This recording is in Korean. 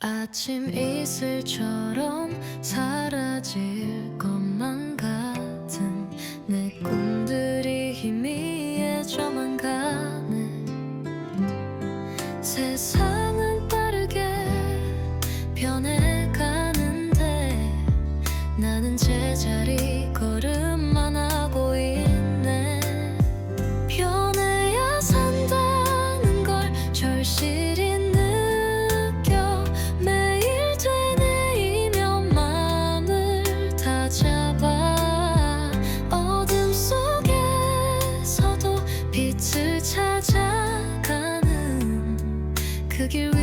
아침 이슬처럼 사라질 것만 같은 내 꿈들이 희미해져만 가네 세상 give